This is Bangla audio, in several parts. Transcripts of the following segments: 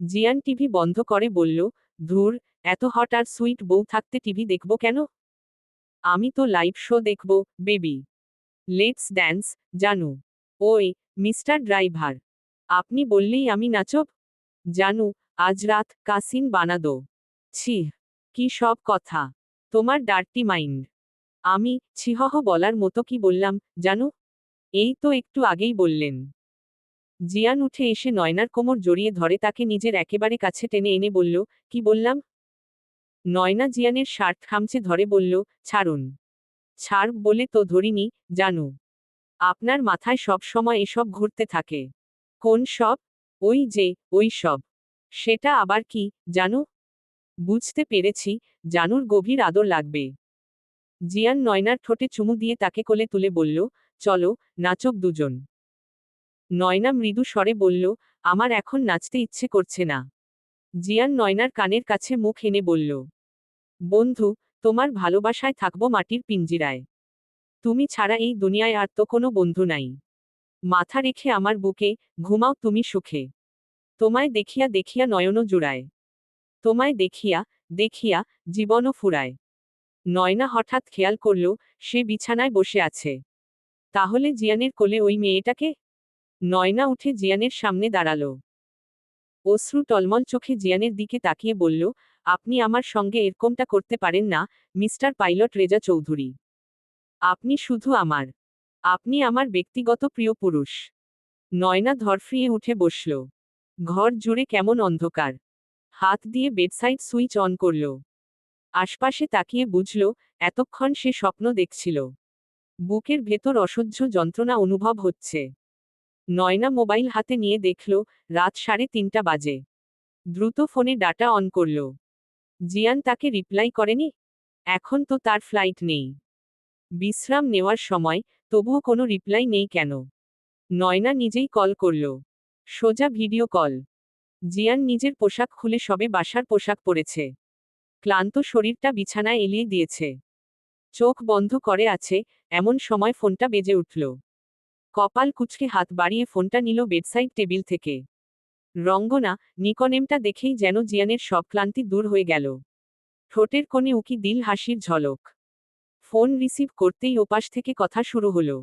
জিয়ান টিভি বন্ধ করে বলল, ধুর, এত হট আর সুইট বউ থাকতে টিভি দেখব কেন? আমি তো লাইভ শো দেখব, বেবি। লেটস ড্যান্স, জানু। ওই, মিস্টার ড্রাইভার। আপনি বললেই আমি নাচব? জানু, আজ রাত কাসিন বানাদো। ছি, কি সব কথা। তোমার ডার্টি মাইন্ড। আমি ছিহহ বলার মতো কি বললাম, জানো? এই তো একটু আগেই বললেন। জিয়ান উঠে এসে নয়নার কোমর জড়িয়ে ধরে তাকে নিজের একেবারে কাছে টেনে এনে বলল, কি বললাম? নয়না জিয়ানের শার্ট খামচে ধরে বলল, ছাড়ুন। ছাড় বলে তো ধরিনি, জানু। আপনার মাথায় সব সময় এসব ঘুরতে থাকে। কোন সব? ওই যে, ওই সব। সেটা আবার কি, জানো? বুঝতে পেরেছি, জানুর গভীর আদর লাগবে। জিয়ান নয়নার ঠোঁটে চুমু দিয়ে তাকে কোলে তুলে বলল, চলো, নাচক দুজন। নয়না মৃদু স্বরে বলল, আমার এখন নাচতে ইচ্ছে করছে না। জিয়ান নয়নার কানের কাছে মুখ এনে বলল, বন্ধু, তোমার ভালোবাসায় থাকব মাটির পিঞ্জিরায়। তুমি ছাড়া এই দুনিয়ায় আর তো কোনো বন্ধু নাই। মাথা রেখে আমার বুকে ঘুমাও তুমি সুখে। তোমায় দেখিয়া দেখিয়া নয়নও জুড়ায়। তোমায় দেখিয়া দেখিয়া জীবনও ফুরায়। নয়না হঠাৎ খেয়াল করল, সে বিছানায় বসে আছে। তাহলে জিয়ানের কোলে ওই মেয়েটাকে নয়না উঠে জিয়ানের সামনে দাঁড়াল। অশ্রু টলমল চোখে জিয়ানের দিকে তাকিয়ে বলল, আপনি আমার সঙ্গে এরকমটা করতে পারেন না, মিস্টার পাইলট রেজা চৌধুরী। আপনি শুধু আমার। আপনি আমার ব্যক্তিগত প্রিয় পুরুষ। নয়না ধরফ্রিয়ে উঠে বসল। ঘর জুড়ে কেমন অন্ধকার। হাত দিয়ে বেডসাইড সুইচ অন করল। আশপাশে তাকিয়ে বুঝল, এতক্ষণ সে স্বপ্ন দেখছিল। বুকের ভেতর অসহ্য যন্ত্রণা অনুভব হচ্ছে। নয়না মোবাইল হাতে নিয়ে দেখল, রাত সাড়ে তিনটা বাজে। দ্রুত ফোনে ডাটা অন করল। জিয়ান তাকে রিপ্লাই করেনি? এখন তো তার ফ্লাইট নেই। বিশ্রাম নেওয়ার সময়, তবুও কোনো রিপ্লাই নেই কেন? নয়না নিজেই কল করল। সোজা ভিডিও কল। জিয়ান নিজের পোশাক খুলে সবে বাসার পোশাক পরেছে। ক্লান্ত শরীরটা বিছানায় এলিয়ে দিয়েছে। চোখ বন্ধ করে আছে, এমন সময় ফোনটা বেজে উঠল। কপাল কুচকে হাত বাড়িয়ে ফোনটা নিল বেডসাইড টেবিল থেকে। রঙ্গনা, নিকনেমটা দেখেই যেন জিয়ানের সব ক্লান্তি দূর হয়ে গেল। ঠোঁটের কোণে উকি দিল হাসির ঝলক। ফোন রিসিভ করতেই ওপাশ থেকে কথা শুরু হলো।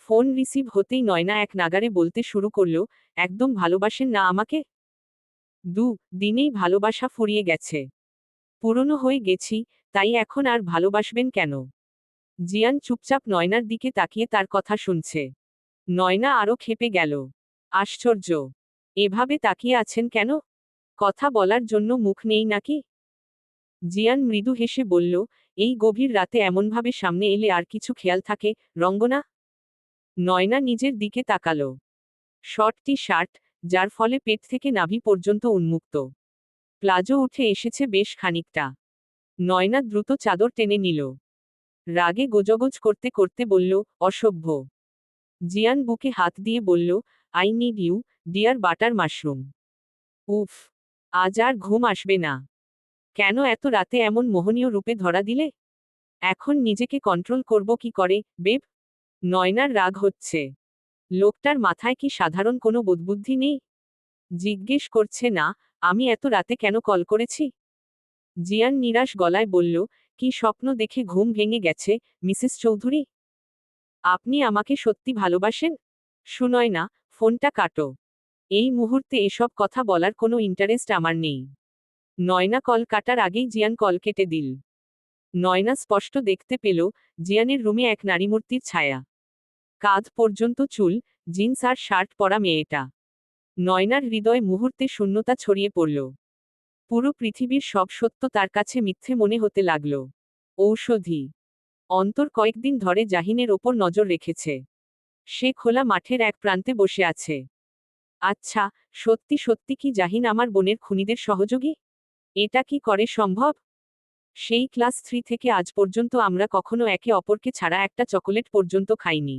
ফোন রিসিভ হতেই নয়না এক নাগারে বলতে শুরু করল, একদম ভালোবাসেন না আমাকে? দু, দিনেই ভালোবাসা ফুরিয়ে গেছে। পুরনো হয়ে গেছি, তাই এখন আর ভালোবাসবেন কেন? জিয়ান চুপচাপ নয়নার দিকে তাকিয়ে তার কথা শুনছে। নয়না আরও খেপে গেল। আশ্চর্য। এভাবে তাকিয়ে আছেন কেন? কথা বলার জন্য মুখ নেই নাকি? জিয়ান মৃদু হেসে বলল, এই গভীর রাতে এমনভাবে সামনে এলে আর কিছু খেয়াল থাকে, রঙ্গনা? নয়না নিজের দিকে তাকালো। শর্ট টি শার্ট, যার ফলে পেট থেকে নাভি পর্যন্ত উন্মুক্ত। প্লাজো উঠে এসেছে বেশ খানিকটা। নয়না দ্রুত চাদর টেনে নিল। রাগে গোজগোজ করতে করতে বলল, অসভ্য। জিয়ান বুকে হাত দিয়ে বলল, I need you, dear butter mushroom. উফ, আজ আর ঘুম আসবে না। কেন এত রাতে এমন মোহনীয় রূপে ধরা দিলে? এখন নিজেকে কন্ট্রোল করব কি করে, বেব? নয়নার রাগ হচ্ছে। লোকটার মাথায় কি সাধারণ কোনো বুদ্বুদ্ধি নেই? জিজ্ঞেস করছে, না, আমি এত রাতে কেন কল করেছি? জিয়ান নিরাশ গলায় বলল কি স্বপ্ন দেখে ঘুম ভেঙে গেছে, মিসেস চৌধুরী? আপনি আমাকে সত্যি ভালোবাসেন? শুনয় না, ফোনটা কাটো। এই মুহূর্তে এসব কথা বলার কোনো ইন্টারেস্ট আমার নেই। নয়না কল কাটার আগেই জিয়ান কল কেটে দিল। নয়না স্পষ্ট দেখতে পেল, জিয়ানের রুমে এক নারীমূর্তির ছায়া। কাঁধ পর্যন্ত চুল, জিন্স আর শার্ট পরা মেয়েটা। নয়নার হৃদয় মুহূর্তে শূন্যতা ছড়িয়ে পড়ল। পুরো পৃথিবীর সব সত্য তার কাছে মিথ্যে মনে হতে লাগল। ঔষধি। অন্তর কয়েকদিন ধরে জাহিনের ওপর নজর রেখেছে। সে খোলা মাঠের এক প্রান্তে বসে আছে। আচ্ছা সত্যি সত্যি কি জাহিন আমার বোনের খুনিদের সহযোগী? এটা কি করে সম্ভব? সেই ক্লাস থ্রি থেকে আজ পর্যন্ত আমরা কখনো একে অপরকে ছাড়া একটা চকোলেট পর্যন্ত খাইনি।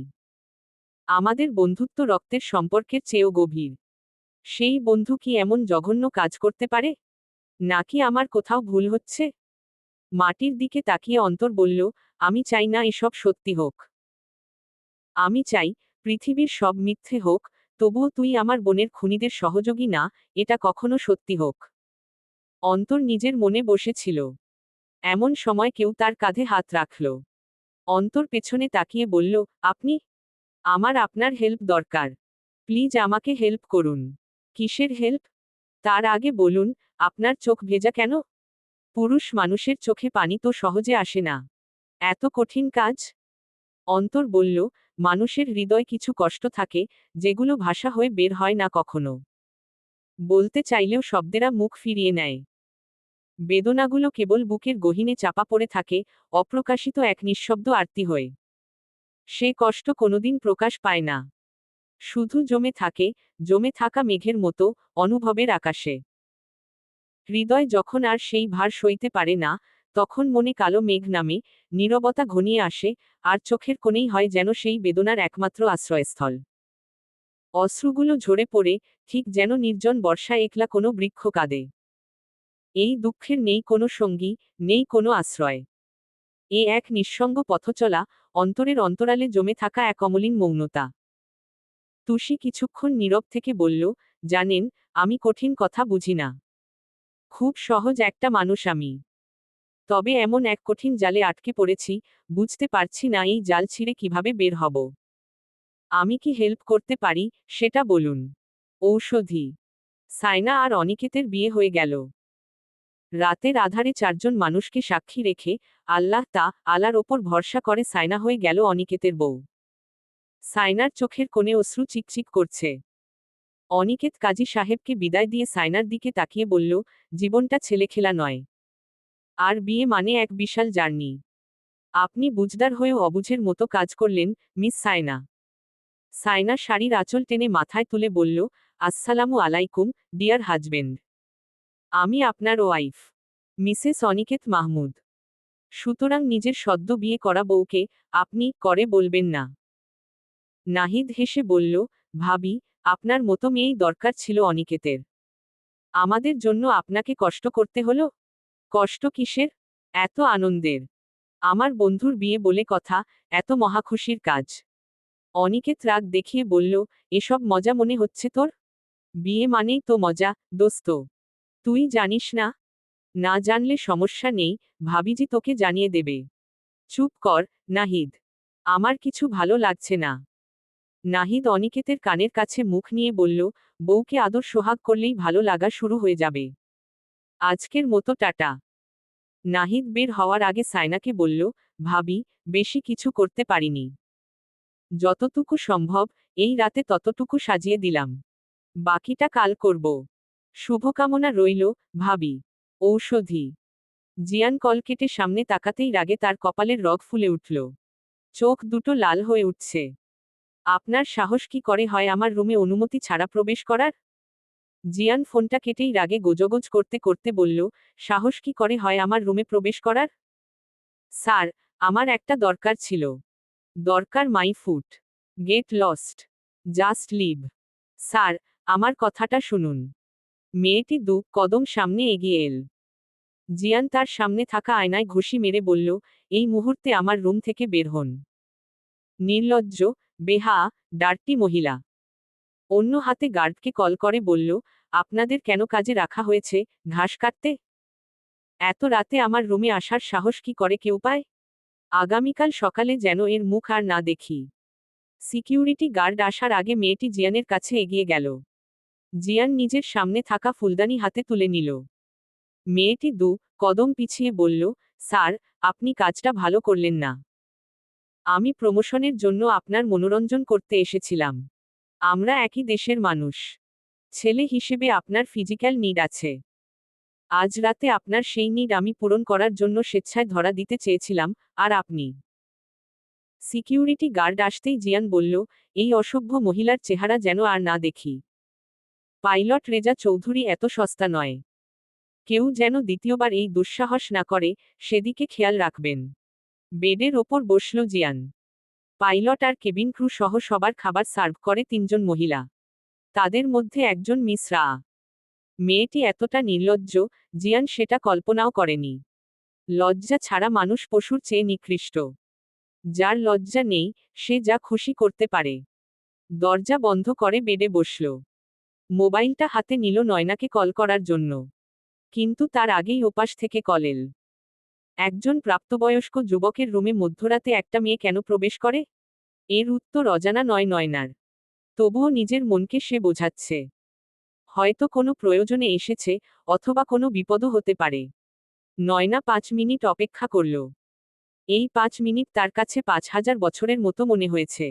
আমাদের বন্ধুত্ব রক্তের সম্পর্কের চেয়েও গভীর। সেই বন্ধু কি এমন জঘন্য কাজ করতে পারে? নাকি আমার কোথাও ভুল হচ্ছে? মাটির দিকে তাকিয়ে অন্তর বলল, আমি চাই না এসব সত্যি হোক। আমি চাই, পৃথিবীর সব মিথ্যে হোক, তবুও তুই আমার বোনের খুনিদের সহযোগী না, এটা কখনো সত্যি হোক। অন্তর নিজের মনে বসেছিল। এমন সময় কেউ তার কাঁধে হাত রাখল। অন্তর পেছনে তাকিয়ে বলল, আপনি? আমার আপনার হেল্প দরকার। প্লিজ আমাকে হেল্প করুন। কিসের হেল্প? তার আগে বলুন, আপনার চোখ ভেজা কেন? পুরুষ মানুষের চোখে পানি তো সহজে আসে না। এত কঠিন কাজ? অন্তর বলল, মানুষের হৃদয় কিছু কষ্ট থাকে, যেগুলো ভাষা হয়ে বের হয় না কখনো। বলতে চাইলেও শব্দেরা মুখ ফিরিয়ে নেয়। বেদনাগুলো কেবল বুকের গহিনে চাপা পড়ে থাকে, অপ্রকাশিত এক নিঃশব্দ আরতি হয়ে। সে কষ্ট কোনোদিন প্রকাশ পায় না। শুধু জমে থাকে, জমে থাকা মেঘের মতো, অনুভবের আকাশে। হৃদয় যখন আর সেই ভার সইতে পারে না, তখন মনে কালো মেঘ নামে, নীরবতা ঘনিয়ে আসে, আর চোখের কোণেই হয় যেন সেই বেদনার একমাত্র আশ্রয়স্থল। অশ্রুগুলো ঝরে পড়ে, ঠিক যেন নির্জন বর্ষায় একলা কোনো বৃক্ষ কাঁদে। এই দুঃখের নেই কোনো সঙ্গী, নেই কোনো আশ্রয়। এ এক নিঃসঙ্গ পথচলা, অন্তরের অন্তরালে জমে থাকা এক অমলিন মৌনতা। তুষি কিছুক্ষণ নীরব থেকে বলল, জানেন, আমি কঠিন কথা বুঝি না। খুব সহজ একটা মানুষ আমি। তবে এমন এক কঠিন জালে আটকে পড়েছি, বুঝতে পারছি না এই জাল ছিঁড়ে কীভাবে বের হব। আমি কি হেল্প করতে পারি, সেটা বলুন। ঔষধি। সাইনা আর অনিকেতের বিয়ে হয়ে গেল। রাতের আধারে চারজন মানুষকে সাক্ষী রেখে আল্লাহ তা, আলার ওপর ভরসা করে সাইনা হয়ে গেল অনিকেতের বউ। সাইনার চোখের কোণে অশ্রু চিকচিক করছে। অনিকেত কাজী সাহেবকে বিদায় দিয়ে সাইনার দিকে তাকিয়ে বলল, জীবনটা ছেলেখেলা নয়। আর বিয়ে মানে এক বিশাল জার্নি। আপনি বুঝদার হয়েও অবুঝের মতো কাজ করলেন, মিস সাইনা। সাইনা শাড়ির আঁচল টেনে মাথায় তুলে বলল, আসসালামু আলাইকুম, ডিয়ার হাজবেন্ড। আমি আপনার ওয়াইফ, মিসেস অনিকেত মাহমুদ। সুতরাং নিজের সদ্য বিয়ে করা বউকে আপনি করে বলবেন না। নাহিদ হেসে বলল, ভাবি, আপনার মতো মেয়েই দরকার ছিল অনিকেতের। আমাদের জন্য আপনাকে কষ্ট করতে হলো। কষ্ট কিসের? এত আনন্দের। আমার বন্ধুর বিয়ে বলে কথা, এত মহাখুশির কাজ। অনিকেত রাগ দেখিয়ে বলল, এসব মজা মনে হচ্ছে তোর? বিয়ে মানেই তো মজা, দোস্ত। তুই জানিস না? না জানলে সমস্যা নেই, ভাবিজি তোকে জানিয়ে দেবে। চুপ কর, নাহিদ। আমার কিছু ভালো লাগছে না। নাহিদ অনিকেতের কানের কাছে মুখ নিয়ে বলল, বউকে আদর সোহাগ করলেই ভালো লাগা শুরু হয়ে যাবে। আজকের মতো টাটা। নাহিদ বের হওয়ার আগে সাইনাকে বলল, ভাবি, বেশি কিছু করতে পারিনি। যতটুকু সম্ভব, এই রাতে ততটুকু সাজিয়ে দিলাম। বাকিটা কাল করব। শুভকামনা রইল, ভাবি। ঔষধি। জিয়ান কল কেটে সামনে তাকাতেই রাগে তার কপালের রগ ফুলে উঠল। চোখ দুটো লাল হয়ে উঠছে। আপনার সাহস কি করে হয় আমার রুমে অনুমতি ছাড়া প্রবেশ করার? জিয়ান ফোনটা কেটেই রাগে গোজগোজ করতে করতে বলল, সাহস কি করে হয় আমার রুমে প্রবেশ করার? স্যার, আমার একটা দরকার ছিল। দরকার my foot. Get lost. Just leave. Sir, আমার কথাটা শুনুন। মেয়েটি দু কদম সামনে এগিয়ে এল। জিয়ান তার সামনে থাকা আয়নায় ঘুষি মেরে বলল, এই মুহূর্তে আমার রুম থেকে বের হন। নির্লজ্জ বেহা ডার্টি মহিলা। অন্য হাতে গার্ডকে কল করে বলল, আপনাদের কেন কাজে রাখা হয়েছে? ঘাস কাটতে? এত রাতে আমার রুমে আসার সাহস কি করে কেউ পায়? আগামীকাল সকালে যেন এর মুখ আর না দেখি। সিকিউরিটি গার্ড আসার আগে মেয়েটি জিয়ানের কাছে এগিয়ে গেল। জিয়ান নিজের সামনে থাকা ফুলদানি হাতে তুলে নিল। মেয়েটি দু, কদম পিছিয়ে বলল, স্যার, আপনি কাজটা ভালো করলেন না। আমি প্রমোশনের জন্য আপনার মনোরঞ্জন করতে এসেছিলাম। আমরা একই দেশের মানুষ। ছেলে হিসেবে আপনার ফিজিক্যাল নিড আছে। আজ রাতে আপনার সেই নিড আমি পূরণ করার জন্য স্বেচ্ছায় ধরা দিতে চেয়েছিলাম, আর আপনি। সিকিউরিটি গার্ড আসতেই জিয়ান বলল, এই অসভ্য মহিলার চেহারা যেন আর না দেখি। পাইলট রেজা চৌধুরী এত সস্তা নয়। কেউ যেন দ্বিতীয়বার এই দুঃসাহস না করে, সেদিকে খেয়াল রাখবেন। বেডের ওপর বসল জিয়ান। পাইলট আর কেবিন ক্রু সহ সবার খাবার সার্ভ করে তিনজন মহিলা। তাদের মধ্যে একজন মিস রা। মেয়েটি এতটা নির্লজ্জ, জিয়ান সেটা কল্পনাও করেনি। লজ্জা ছাড়া মানুষ পশুর চেয়ে নিকৃষ্ট। যার লজ্জা নেই, সে যা খুশি করতে পারে। দরজা বন্ধ করে বেডে বসল। মোবাইলটা হাতে নিল নয়নাকে কল করার জন্য। কিন্তু তার আগেই ওপাশ থেকে কলেল একজন প্রাপ্তবয়স্ক যুবকের রুমে মধ্যরাতে একটা মেয়ে কেন প্রবেশ করে? এর উত্তর অজানা নয় নয়নার। তবুও নিজের মনকে সে বোঝাচ্ছে। হয়তো কোনো প্রয়োজনে এসেছে, অথবা কোনো বিপদও হতে পারে। নয়না পাঁচ মিনিট অপেক্ষা করল। এই পাঁচ মিনিট তার কাছে পাঁচ হাজার বছরের মতো মনে হয়েছে।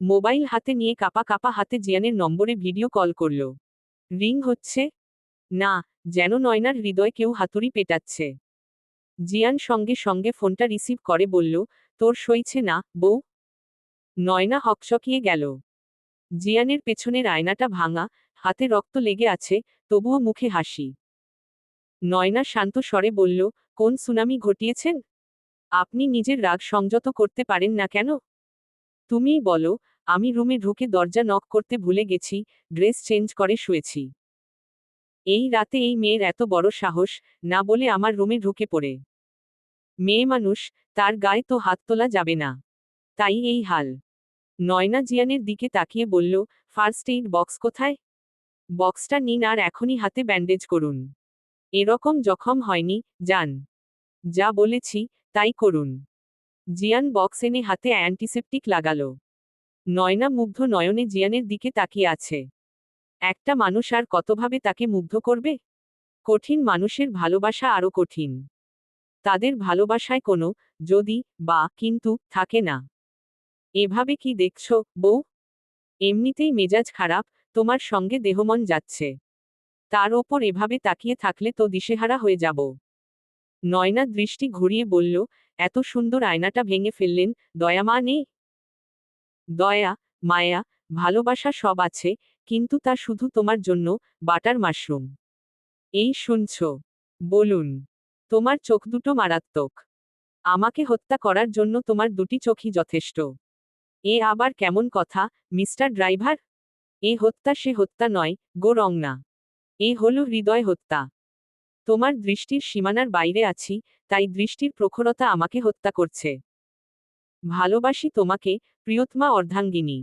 মোবাইল হাতে নিয়ে কাপা কাপা হাতে জিয়ানের নম্বরে ভিডিও কল করল। রিং হচ্ছে? না, যেন নয়নার হৃদয় কেউ হাতুড়ি পেটাচ্ছে। জিয়ান সঙ্গে সঙ্গে ফোনটা রিসিভ করে, বলল, তোর সইছে না, বউ? নয়না হকচকিয়ে গেল। জিয়ানের পেছনের আয়নাটা ভাঙা, হাতে রক্ত লেগে আছে, তবুও মুখে হাসি। নয়না শান্ত স্বরে বলল, কোন সুনামি ঘটিয়েছেন? আপনি নিজের রাগ সংযত করতে পারেন না কেন? তুমিই বলো, আমি রুমে ঢুকে দরজা নক করতে ভুলে গেছি, ড্রেস চেঞ্জ করে শুয়েছি। এই রাতে এই মেয়ের এত বড় সাহস, না বলে আমার রুমে ঢুকে পড়ে। মেয়ে মানুষ, তার গায়ে তো হাত তোলা যাবে না। তাই এই হাল। নয়না জিয়ানের দিকে তাকিয়ে বলল, ফার্স্ট এইড বক্স কোথায়? বক্সটা নিন আর এখনই হাতে ব্যান্ডেজ করুন। এরকম জখম হয়নি, যান। যা বলেছি, তাই করুন। জিয়ান বক্স এনে হাতে অ্যান্টিসেপটিক লাগালো। নয়না মুগ্ধ নয়নে জিয়ানের দিকে তাকিয়ে আছে। একটা মানুষ আর কতভাবে তাকে মুগ্ধ করবে? কঠিন মানুষের ভালোবাসা আরও কঠিন। তাদের ভালোবাসায় কোনো যদি বা কিন্তু থাকে না। এভাবে কি দেখছ, বউ? এমনিতেই মেজাজ খারাপ, তোমার সঙ্গে দেহমন যাচ্ছে। তার ওপর এভাবে তাকিয়ে থাকলে তো দিশেহারা হয়ে যাব। নয়না দৃষ্টি ঘুরিয়ে বলল, এত সুন্দর আয়নাটা ভেঙে ফেললেন, দয়া মা নেই? দয়া, মায়া, ভালোবাসা সব আছে, কিন্তু তা শুধু তোমার জন্য, বাটার মাশরুম। এই শুনছ, বলুন। তোমার চোখ দুটো মারাত্মক। আমাকে হত্যা করার জন্য তোমার দুটি চোখই যথেষ্ট। এ আবার কেমন কথা, মিস্টার ড্রাইভার? এ হত্যা সে হত্যা নয়, গো রং না এ হলো হৃদয় হত্যা। তোমার দৃষ্টির সীমানার বাইরে আছি, তাই দৃষ্টির প্রখরতা আমাকে হত্যা করছে। ভালোবাসি তোমাকে, প্রিয়তমা অর্ধাঙ্গিনী।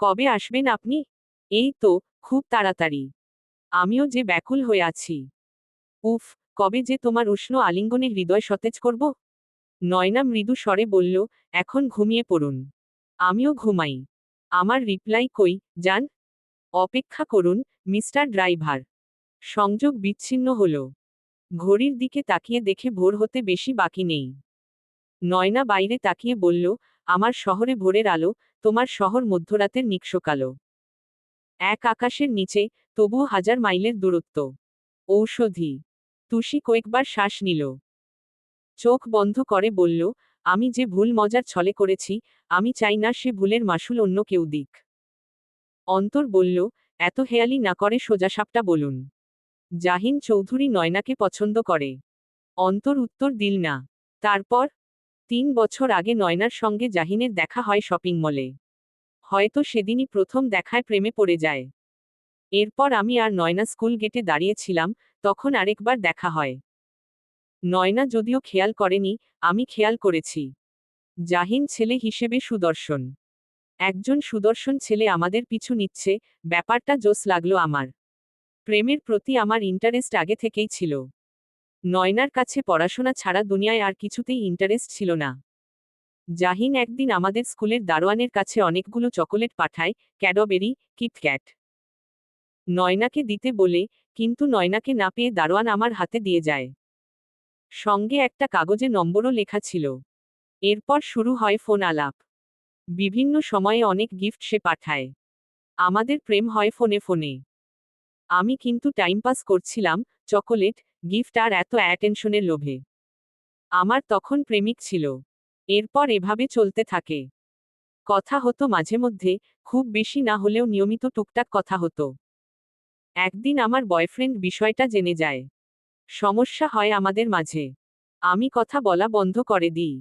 কবে আসবেন আপনি? এই তো, খুব তাড়াতাড়ি। আমিও যে ব্যাকুল হয়ে আছি। উফ কবে যে তোমার উষ্ণ আলিঙ্গনে হৃদয় সতেজ করব? নয়না মৃদু স্বরে বলল, এখন ঘুমিয়ে পড়ুন। আমিও ঘুমাই। আমার রিপ্লাই কই যান অপেক্ষা করুন, মিস্টার ড্রাইভার। সংযোগ বিচ্ছিন্ন হল। ঘড়ির দিকে তাকিয়ে দেখে ভোর হতে বেশি বাকি নেই। নয়না বাইরে তাকিয়ে বলল, আমার শহরে ভোরের আলো, তোমার শহর মধ্যরাতের নিক্সকালো এক আকাশের নিচে তবু হাজার মাইলের দূরত্ব। ঔষধি। তুষি কয়েকবার শ্বাস নিল। চোখ বন্ধ করে বলল, আমি যে ভুল মজার ছলে করেছি, আমি চাই না সে ভুলের মাসুল অন্য কেউ দিক। অন্তর বলল, এত হেয়ালি না করে সোজাসাপটা বলুন। জাহিন চৌধুরী নয়নাকে পছন্দ করে। অন্তর উত্তর দিল, না। তারপর, তিন বছর আগে নয়নার সঙ্গে জাহিনের দেখা হয় শপিং মলে। হয়তো সেদিনই প্রথম দেখায় প্রেমে পড়ে যায়। এরপর আমি আর নয়না স্কুল গেটে দাঁড়িয়েছিলাম তখন আরেকবার দেখা হয়। নয়না যদিও খেয়াল করেনি, আমি খেয়াল করেছি। জাহিন ছেলে হিসেবে সুদর্শন। একজন সুদর্শন ছেলে আমাদের পিছু নিচ্ছে, ব্যাপারটা জোস লাগল আমার। প্রেমের প্রতি আমার ইন্টারেস্ট আগে থেকেই ছিল। নয়নার কাছে পড়াশোনা ছাড়া দুনিয়ায় আর কিছুতেই ইন্টারেস্ট ছিল না। জাহিন একদিন আমাদের স্কুলের দারোয়ানের কাছে অনেকগুলো চকোলেট পাঠায়, ক্যাডবেরি, কিটক্যাট। নয়নাকে দিতে বলে কিন্তু নয়নাকে না পেয়ে দারোয়ান আমার হাতে দিয়ে যায়। সঙ্গে একটা কাগজে নম্বরও লেখা ছিল। এরপর শুরু হয় ফোন আলাপ। বিভিন্ন সময়ে অনেক গিফট সে পাঠায়। আমাদের প্রেম হয় ফোনে ফোনে। আমি কিন্তু টাইম পাস করছিলাম চকোলেট গিফট আর এত অ্যাটেনশনের লোভে। আমার তখন প্রেমিক ছিল। এরপর এভাবে চলতে থাকে। কথা হতো মাঝে মধ্যে, খুব বেশি না হলেও নিয়মিত টুকটাক কথা হতো। একদিন আমার বয়ফ্রেন্ড বিষয়টা জেনে যায়। সমস্যা হয় আমাদের মাঝে। আমি কথা বলা বন্ধ করে দিই।